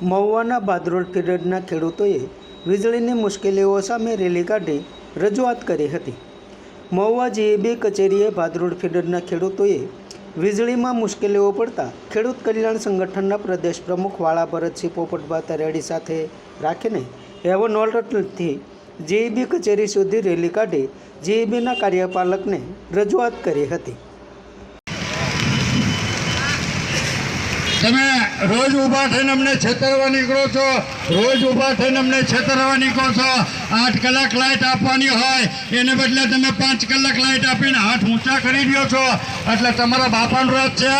મહુવાના ભાદરોડ ફીડરના ખેડૂતોએ વીજળીની મુશ્કેલીઓ સામે રેલી કાઢી રજૂઆત કરી હતી. મહુવા જીએબી કચેરીએ ભાદરોડ ફીડરના ખેડૂતોએ વીજળીમાં મુશ્કેલીઓ પડતા ખેડૂત કલ્યાણ સંગઠનના પ્રદેશ પ્રમુખ વાળા ભરતસિંહ પોપટભા તરેડી સાથે રાખીને એવોનોલ્ટથી જીઈબી કચેરી સુધી રેલી કાઢી જીઈબીના કાર્યપાલકને રજૂઆત કરી હતી. તમે રોજ ઊભા થઈને અમને છેતરવા નીકળો છો, રોજ ઊભા થઈને અમને છેતરવા નીકળો છો. આઠ કલાક લાઇટ આપવાની હોય, એને બદલે તમે પાંચ કલાક લાઇટ આપીને હાથ ઊંચા કરી દો છો. એટલે તમારા બાપાનું રાત છે?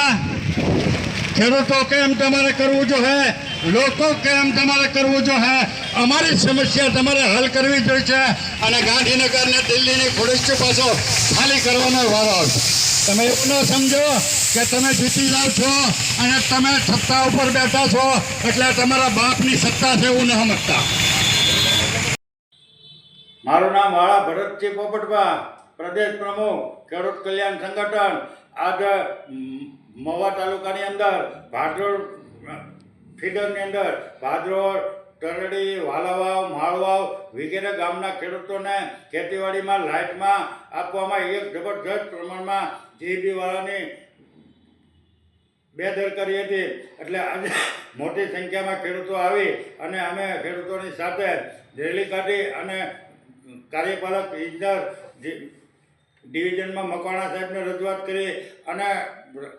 ખેડૂતો કેમ તમારે કરવું જોઈએ લોકો કેમ તમારે કરવું જોઈએ અમારી સમસ્યા તમારે હલ કરવી જોઈએ અને ગાંધીનગર ને દિલ્હીની ખોડસ્તી પાછો ખાલી કરવાનો વારો આવશે. તમે એવું ન સમજો કે તમે જીતી જાઓ છો અને તમે સત્તા ઉપર બેઠા છો એટલે તમારા બાપની સત્તા છે એવું ન સમજતા. મારું નામ વાળા ભરતજી પોપટભા, પ્રદેશ પ્રમુખ, ખેડૂત કલ્યાણ સંગઠન આજે મવા તાલુકાની અંદર ભાદરોડ ફીડરની અંદર ભાદરોડ તરડી, વાલાવાવ, માળવાવ વગેરે ગામના ખેડૂતોને ખેતીવાડીમાં લાઇટમાં આપવામાં એક જબરજસ્ત પ્રમાણમાં જીબી વાળાની બેદરકારી હતી. એટલે આજે મોટી સંખ્યામાં ખેડૂતો આવી અને અમે ખેડૂતોની સાથે રેલી કાઢી અને કાર્યપાલક ઇજનર ડિવિઝનમાં મકવાણા સાહેબને રજૂઆત કરી અને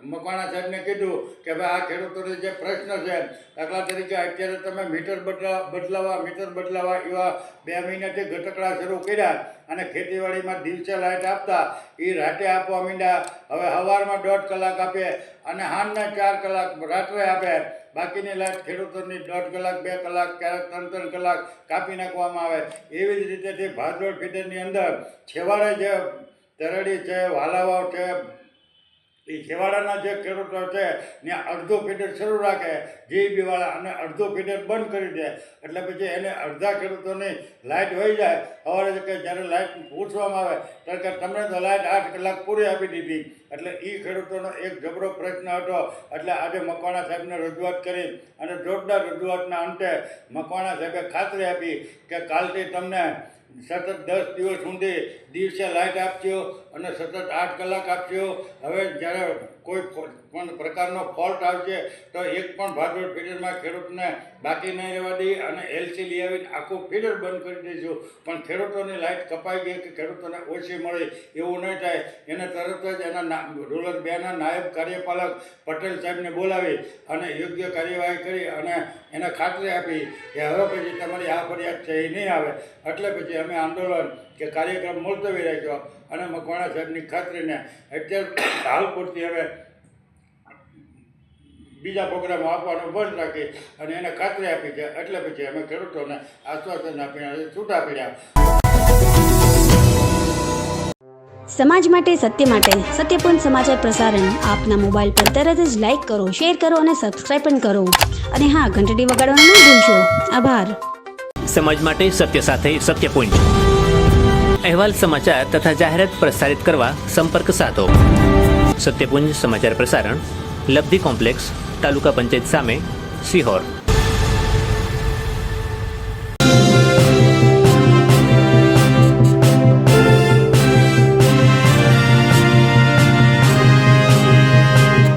મકવાણા સાહેબને કીધું કે ભાઈ આ ખેડૂતોને જે પ્રશ્ન છે, દાખલા તરીકે અત્યારે તમે મીટર બદલા, બદલાવા, મીટર બદલાવા એવા બે મહિનાથી ઘટકડા શરૂ કર્યા અને ખેતીવાડીમાં દિવસે લાઇટ આપતા, એ રાતે આપવા માંડ્યા. હવે સવારમાં દોઢ કલાક આપે અને સાંજના ચાર કલાક રાત્રે આપે. બાકીની લાઇટ ખેડૂતોની દોઢ કલાક, બે કલાક, ક્યારેક ત્રણ ત્રણ કલાક કાપી નાખવામાં આવે. એવી જ રીતે તે ભાદરોડ ફીડરની અંદર છેવાડે જે તરડી છે, વાલાવાવ છે એ છેવાડાના જે ખેડૂતો છે ત્યાં અડધો ફીડર શરૂ રાખે જીઈબી વાળા અને અડધો ફીડર બંધ કરી દે, એટલે પછી એને અડધા ખેડૂતોની લાઇટ હોઈ જાય. સવારે કે જ્યારે લાઇટ પૂછવામાં આવે, ત્યારે કે તમને તો લાઇટ આઠ કલાક પૂરી આપી દીધી. એટલે એ ખેડૂતોનો એક જબરો પ્રશ્ન હતો. એટલે આજે મકવાણા સાહેબને રજૂઆત કરી, અને જોરદાર રજૂઆતના અંતે મકવાણા સાહેબે ખાતરી આપી કે કાલથી તમને સતત દસ દિવસ સુધી દિવસે લાઇટ આપજો અને સતત આઠ કલાક આપજો. હવે જ્યારે કોઈ પણ પ્રકારનો ફોલ્ટ આવશે, તો એક પણ ભાગવત ફીડરમાં ખેડૂતને બાકી નહીં રહેવા દઈએ અને એલસી લઈ આવીને આખું ફીડર બંધ કરી દઈશું પણ ખેડૂતોની લાઇટ કપાઈ ગઈ કે ખેડૂતોને ઓછી મળે એવું નહીં થાય. એને તરત જ એના રૂરલ બેના નાયબ કાર્યપાલક પટેલ સાહેબને બોલાવી અને યોગ્ય કાર્યવાહી કરી અને એને ખાતરી આપી કે હવે પછી તમારી આ ફરિયાદ છે એ નહીં આવે. એટલે પછી અમે આંદોલન કે કાર્યક્રમ મુલતવી રાખ્યો અને મકવાણા સાહેબની ખાતરીને અત્યારે હાલ પૂરતી હવે બીજા પ્રોગ્રામ આપવાનો બંધ રાખી અને એને ખાતરી આપી છે. એટલે પછી અમે ખેડૂતોને આશ્વાસન આપીને છૂટા પડ્યા. સમાજ માટે સત્ય માટે સત્યપૂર્ણ સમાચાર પ્રસારણ આપના મોબાઈલ પર તરત જ લાઈક કરો, શેર કરો અને સબસ્ક્રાઈબ પણ કરો. અને હા, ઘંટડી વગાડવાનું ભૂલશો. આભાર. સમાજ માટે સત્ય સાથે સત્ય પોઈન્ટ અહેવાલ સમાચાર તથા જાહેરાત પ્રસારિત કરવા સંપર્ક સાધો. સત્યપુંજ સમાચાર પ્રસારણ, લબ્ધિ કોમ્પ્લેક્સ, તાલુકા પંચાયત સામે સિહોર